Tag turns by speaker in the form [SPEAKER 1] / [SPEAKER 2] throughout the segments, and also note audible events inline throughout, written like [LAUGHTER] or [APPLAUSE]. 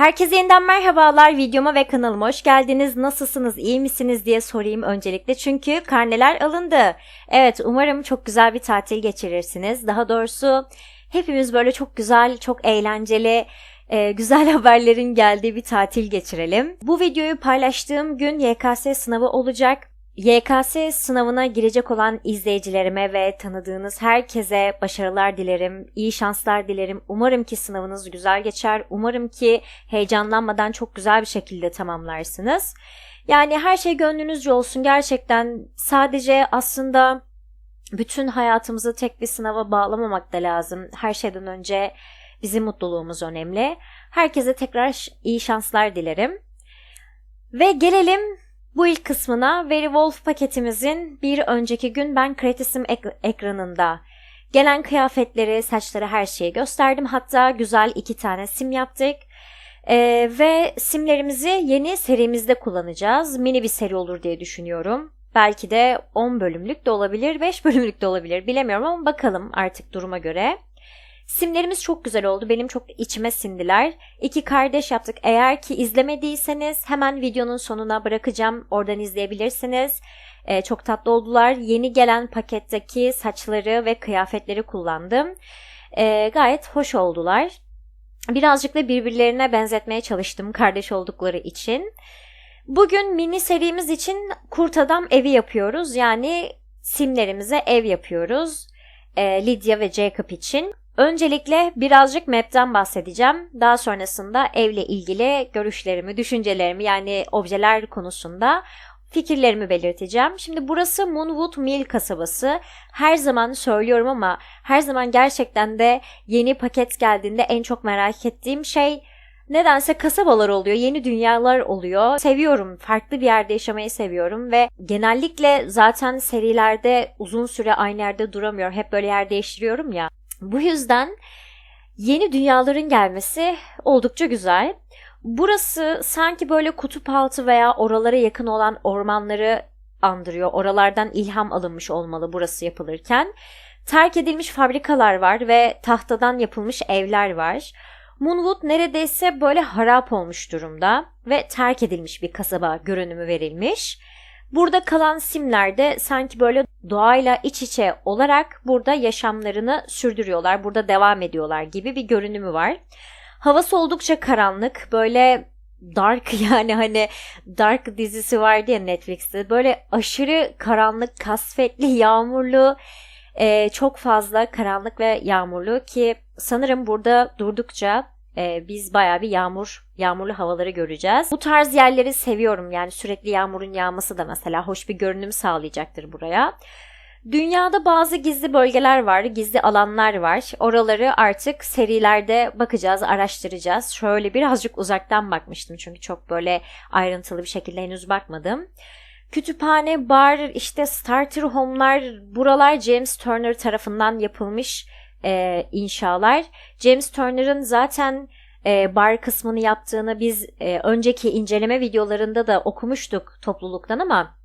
[SPEAKER 1] Herkese yeniden merhabalar. Videoma ve kanalıma hoş geldiniz. Nasılsınız, iyi misiniz diye sorayım öncelikle. Çünkü karneler alındı. Evet, umarım çok güzel bir tatil geçirirsiniz. Daha doğrusu hepimiz böyle çok güzel, çok eğlenceli, e, güzel [LAUGHS] haberlerin geldiği bir tatil geçirelim. Bu videoyu paylaştığım gün YKS sınavı olacak. YKS sınavına girecek olan izleyicilerime ve tanıdığınız herkese başarılar dilerim, iyi şanslar dilerim. Umarım ki sınavınız güzel geçer. Umarım ki heyecanlanmadan çok güzel bir şekilde tamamlarsınız. Yani her şey gönlünüzce olsun. Gerçekten sadece aslında bütün hayatımızı tek bir sınava bağlamamak da lazım. Her şeyden önce bizim mutluluğumuz önemli. Herkese tekrar iyi şanslar dilerim. Ve gelelim bu ilk kısmına Wolf paketimizin bir önceki gün ben Kretisim ek- ekranında gelen kıyafetleri, saçları her şeyi gösterdim. Hatta güzel iki tane sim yaptık. Ee, ve simlerimizi yeni serimizde kullanacağız. Mini bir seri olur diye düşünüyorum. Belki de 10 bölümlük de olabilir, 5 bölümlük de olabilir bilemiyorum ama bakalım artık duruma göre. Simlerimiz çok güzel oldu. Benim çok içime sindiler. İki kardeş yaptık. Eğer ki izlemediyseniz hemen videonun sonuna bırakacağım. Oradan izleyebilirsiniz. Ee, çok tatlı oldular. Yeni gelen paketteki saçları ve kıyafetleri kullandım. Ee, gayet hoş oldular. Birazcık da birbirlerine benzetmeye çalıştım kardeş oldukları için. Bugün mini serimiz için kurt adam evi yapıyoruz. Yani simlerimize ev yapıyoruz. Ee, Lydia ve Jacob için. Öncelikle birazcık map'ten bahsedeceğim. Daha sonrasında evle ilgili görüşlerimi, düşüncelerimi yani objeler konusunda fikirlerimi belirteceğim. Şimdi burası Moonwood Mill kasabası. Her zaman söylüyorum ama her zaman gerçekten de yeni paket geldiğinde en çok merak ettiğim şey nedense kasabalar oluyor, yeni dünyalar oluyor. Seviyorum, farklı bir yerde yaşamayı seviyorum ve genellikle zaten serilerde uzun süre aynı yerde duramıyorum. Hep böyle yer değiştiriyorum ya. Bu yüzden yeni dünyaların gelmesi oldukça güzel. Burası sanki böyle kutup altı veya oralara yakın olan ormanları andırıyor. Oralardan ilham alınmış olmalı burası yapılırken. Terk edilmiş fabrikalar var ve tahtadan yapılmış evler var. Moonwood neredeyse böyle harap olmuş durumda ve terk edilmiş bir kasaba görünümü verilmiş. Burada kalan simler de sanki böyle doğayla iç içe olarak burada yaşamlarını sürdürüyorlar, burada devam ediyorlar gibi bir görünümü var. Havası oldukça karanlık, böyle dark [LAUGHS] yani hani dark dizisi vardı ya Netflix'te. Böyle aşırı karanlık, kasvetli, yağmurlu, çok fazla karanlık ve yağmurlu ki sanırım burada durdukça e, biz baya bir yağmur, yağmurlu havaları göreceğiz. Bu tarz yerleri seviyorum yani sürekli yağmurun yağması da mesela hoş bir görünüm sağlayacaktır buraya. Dünyada bazı gizli bölgeler var, gizli alanlar var. Oraları artık serilerde bakacağız, araştıracağız. Şöyle birazcık uzaktan bakmıştım çünkü çok böyle ayrıntılı bir şekilde henüz bakmadım. Kütüphane, bar, işte starter home'lar, buralar James Turner tarafından yapılmış e, inşalar. James Turner'ın zaten e, bar kısmını yaptığını biz e, önceki inceleme videolarında da okumuştuk topluluktan ama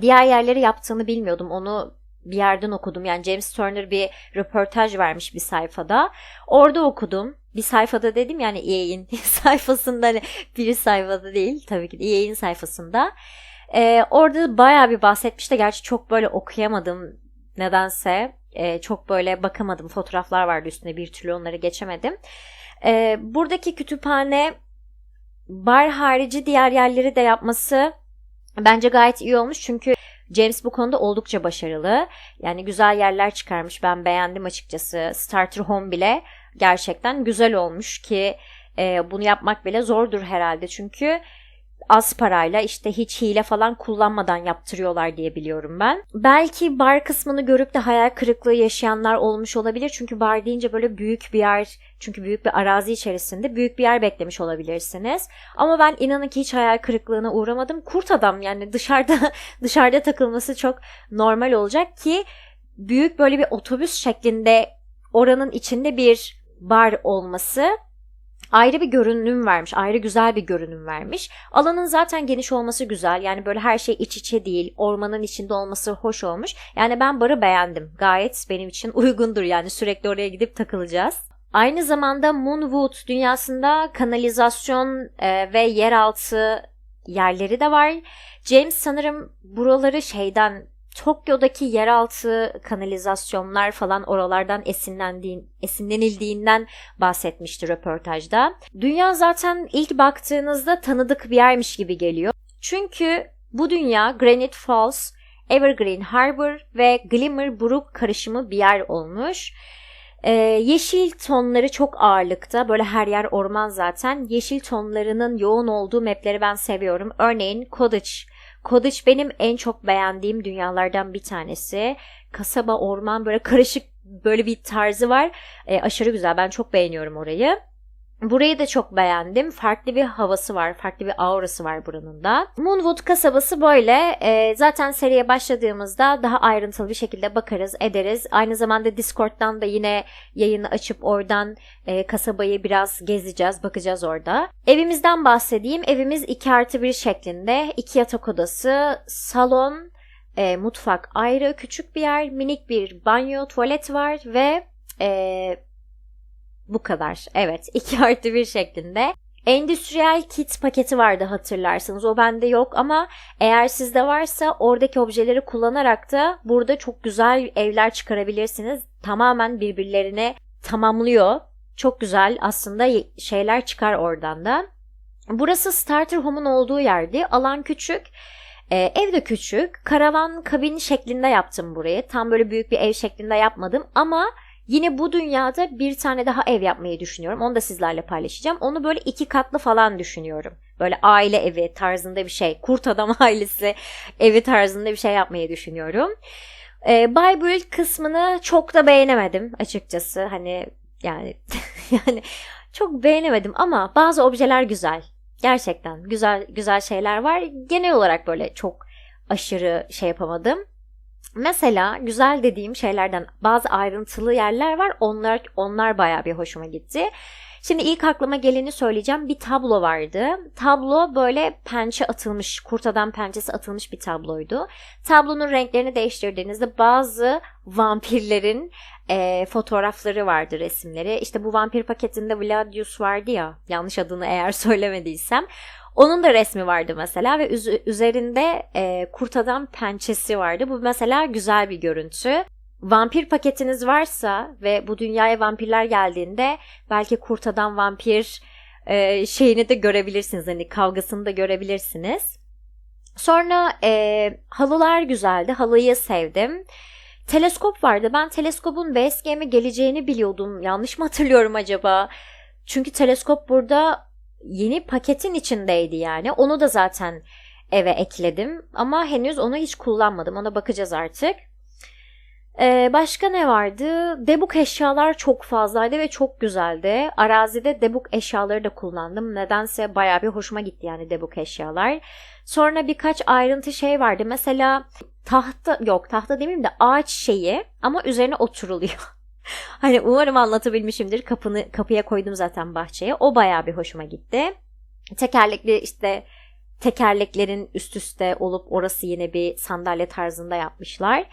[SPEAKER 1] diğer yerleri yaptığını bilmiyordum. Onu bir yerden okudum. Yani James Turner bir röportaj vermiş bir sayfada. Orada okudum. Bir sayfada dedim yani EA'in [LAUGHS] sayfasında bir sayfada değil tabii ki EA'in sayfasında. Ee, orada baya bir bahsetmiş de gerçi çok böyle okuyamadım nedense. Ee, çok böyle bakamadım. Fotoğraflar vardı üstünde bir türlü onları geçemedim. Ee, buradaki kütüphane bar harici diğer yerleri de yapması bence gayet iyi olmuş. Çünkü James bu konuda oldukça başarılı. Yani güzel yerler çıkarmış. Ben beğendim açıkçası. Starter Home bile gerçekten güzel olmuş ki e, bunu yapmak bile zordur herhalde. Çünkü az parayla işte hiç hile falan kullanmadan yaptırıyorlar diye biliyorum ben. Belki bar kısmını görüp de hayal kırıklığı yaşayanlar olmuş olabilir. Çünkü bar deyince böyle büyük bir yer, çünkü büyük bir arazi içerisinde büyük bir yer beklemiş olabilirsiniz. Ama ben inanın ki hiç hayal kırıklığına uğramadım. Kurt adam yani [LAUGHS] dışarıda dışarıda takılması çok normal olacak ki büyük böyle bir otobüs şeklinde oranın içinde bir bar olması ayrı bir görünüm vermiş. Ayrı güzel bir görünüm vermiş. Alanın zaten geniş olması güzel. Yani böyle her şey iç içe değil. Ormanın içinde olması hoş olmuş. Yani ben barı beğendim. Gayet benim için [LAUGHS] uygundur yani sürekli oraya gidip takılacağız. Aynı zamanda Moonwood dünyasında kanalizasyon e, ve yeraltı yerleri de var. James sanırım buraları şeyden Tokyo'daki yeraltı kanalizasyonlar falan oralardan esinlendiğin, esinlenildiğinden bahsetmişti röportajda. Dünya zaten ilk baktığınızda tanıdık bir yermiş gibi geliyor. Çünkü bu dünya Granite Falls, Evergreen Harbor ve Glimmer Brook karışımı bir yer olmuş. Ee, yeşil tonları çok ağırlıkta. Böyle her yer orman zaten. Yeşil tonlarının yoğun olduğu mapleri ben seviyorum. Örneğin Cottage. Cottage benim en çok beğendiğim dünyalardan bir tanesi. Kasaba, orman böyle karışık böyle bir tarzı var. Ee, aşırı güzel. Ben çok beğeniyorum orayı. Burayı da çok beğendim. Farklı bir havası var, farklı bir aurası var buranın da. Moonwood kasabası böyle. E, zaten seriye başladığımızda daha ayrıntılı bir şekilde bakarız, ederiz. Aynı zamanda Discord'dan da yine yayını açıp oradan e, kasabayı biraz gezeceğiz, bakacağız orada. Evimizden bahsedeyim. Evimiz 2 artı 1 şeklinde. 2 yatak odası, salon, e, mutfak ayrı, küçük bir yer, minik bir banyo, tuvalet var ve e, bu kadar. Evet [LAUGHS] 2 artı 1 şeklinde. Endüstriyel kit paketi vardı hatırlarsanız. O bende yok ama eğer sizde varsa oradaki objeleri kullanarak da burada çok güzel evler çıkarabilirsiniz. Tamamen birbirlerine tamamlıyor. Çok güzel aslında şeyler çıkar oradan da. Burası Starter Home'un olduğu yerdi. Alan küçük. Ee, ev de küçük. Karavan kabin şeklinde yaptım burayı. Tam böyle büyük bir ev şeklinde yapmadım ama Yine bu dünyada bir tane daha ev yapmayı düşünüyorum. Onu da sizlerle paylaşacağım. Onu böyle iki katlı falan düşünüyorum. Böyle aile evi tarzında bir şey. Kurt adam [LAUGHS] ailesi evi tarzında bir şey yapmayı düşünüyorum. Ee, Bible kısmını çok da beğenemedim açıkçası. Hani yani [LAUGHS] yani çok beğenemedim ama bazı objeler güzel. Gerçekten güzel güzel şeyler var. Genel olarak böyle çok aşırı şey yapamadım. Mesela güzel dediğim şeylerden bazı ayrıntılı yerler var. Onlar onlar bayağı bir hoşuma gitti. Şimdi ilk aklıma geleni söyleyeceğim. Bir tablo vardı. Tablo böyle pençe atılmış, kurtadan pençesi atılmış bir tabloydu. Tablonun renklerini değiştirdiğinizde bazı vampirlerin e, fotoğrafları vardı, resimleri. İşte bu vampir paketinde Vladius vardı ya, yanlış adını eğer [LAUGHS] söylemediysem. Onun da resmi vardı mesela ve üzerinde e, kurt adam pençesi vardı. Bu mesela güzel bir görüntü. Vampir paketiniz varsa ve bu dünyaya vampirler geldiğinde belki kurt adam vampir e, şeyini de görebilirsiniz. Hani kavgasını da görebilirsiniz. Sonra e, halılar güzeldi. Halıyı sevdim. Teleskop vardı. Ben teleskopun BSG'me geleceğini biliyordum. Yanlış mı hatırlıyorum acaba? Çünkü teleskop burada yeni paketin içindeydi yani. Onu da zaten eve ekledim ama henüz onu hiç kullanmadım. Ona bakacağız artık. Ee, başka ne vardı? Debuk eşyalar çok fazlaydı ve çok güzeldi. Arazide debuk eşyaları da kullandım. Nedense baya bir hoşuma gitti yani debuk eşyalar. Sonra birkaç ayrıntı şey vardı. Mesela tahta yok tahta demeyeyim de ağaç şeyi ama üzerine oturuluyor. [LAUGHS] [LAUGHS] hani umarım anlatabilmişimdir. Kapını kapıya koydum zaten bahçeye. O bayağı bir hoşuma gitti. Tekerlekli işte tekerleklerin üst üste olup orası yine bir sandalye tarzında yapmışlar.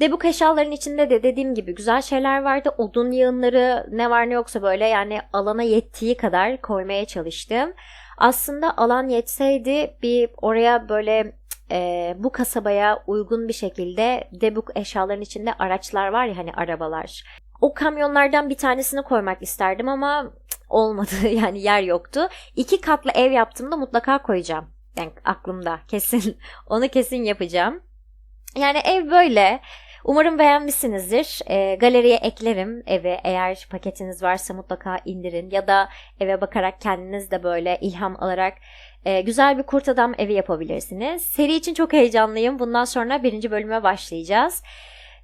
[SPEAKER 1] Debuk eşyaların içinde de dediğim gibi güzel şeyler vardı. Odun yığınları ne var ne yoksa böyle yani alana yettiği kadar koymaya çalıştım. Aslında alan yetseydi bir oraya böyle e, bu kasabaya uygun bir şekilde debuk eşyaların içinde araçlar var ya hani arabalar. O kamyonlardan bir tanesini koymak isterdim ama olmadı [LAUGHS] yani yer yoktu. İki katlı ev yaptığımda mutlaka koyacağım. Yani aklımda kesin [LAUGHS] onu kesin yapacağım. Yani ev böyle. Umarım beğenmişsinizdir. E, galeriye eklerim evi. Eğer paketiniz varsa mutlaka indirin. Ya da eve bakarak kendiniz de böyle ilham alarak e, güzel bir kurt adam evi yapabilirsiniz. Seri için çok heyecanlıyım. Bundan sonra birinci bölüme başlayacağız.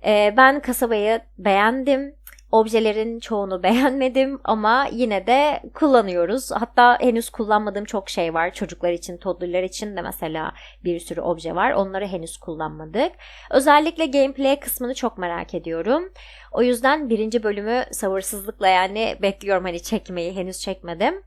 [SPEAKER 1] E, ben kasabayı beğendim. Objelerin çoğunu [LAUGHS] beğenmedim ama yine de kullanıyoruz. Hatta henüz kullanmadığım çok şey var. Çocuklar için, toddlerler için de mesela bir sürü obje var. Onları henüz kullanmadık. Özellikle gameplay kısmını çok merak ediyorum. O yüzden birinci bölümü sabırsızlıkla yani bekliyorum hani çekmeyi. Henüz çekmedim.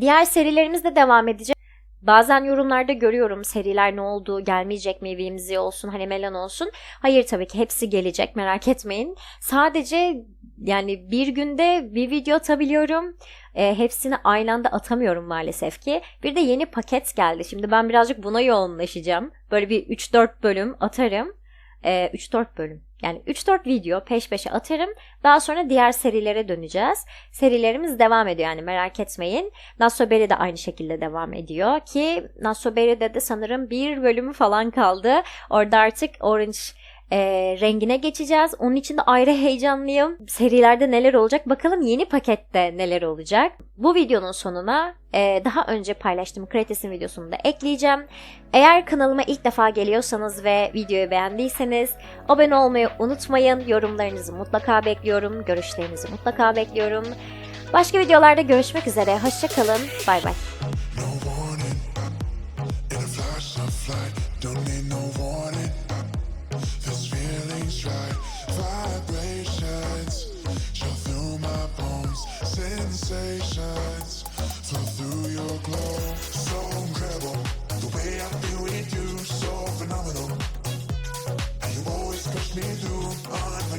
[SPEAKER 1] Diğer serilerimizde devam edeceğim. Bazen yorumlarda görüyorum seriler ne oldu, gelmeyecek mi, Vimzi olsun, hani Melan olsun. Hayır tabii ki hepsi gelecek merak etmeyin. Sadece Yani bir günde bir video atabiliyorum. E, hepsini aynı anda atamıyorum maalesef ki. Bir de yeni paket geldi. Şimdi ben birazcık buna yoğunlaşacağım. Böyle bir 3-4 bölüm atarım. E, 3-4 bölüm. Yani 3-4 video peş peşe atarım. Daha sonra diğer serilere döneceğiz. Serilerimiz devam ediyor yani merak etmeyin. Nasoberi de aynı şekilde devam ediyor ki Nasoberi'de de sanırım bir bölümü falan kaldı. Orada artık Orange e, rengine geçeceğiz. Onun için de ayrı heyecanlıyım. Serilerde neler olacak? Bakalım yeni pakette neler olacak? Bu videonun sonuna e, daha önce paylaştığım Kretes'in videosunu da ekleyeceğim. Eğer kanalıma ilk defa geliyorsanız ve videoyu beğendiyseniz abone olmayı unutmayın. Yorumlarınızı mutlaka bekliyorum. Görüşlerinizi mutlaka bekliyorum. Başka videolarda görüşmek üzere. Hoşçakalın. Bay bay.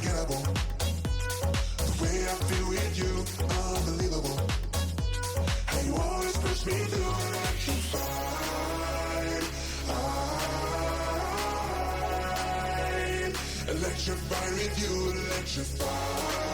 [SPEAKER 2] Unforgettable. The way I feel with you, unbelievable. And you always push me. Electrified with you, electrified.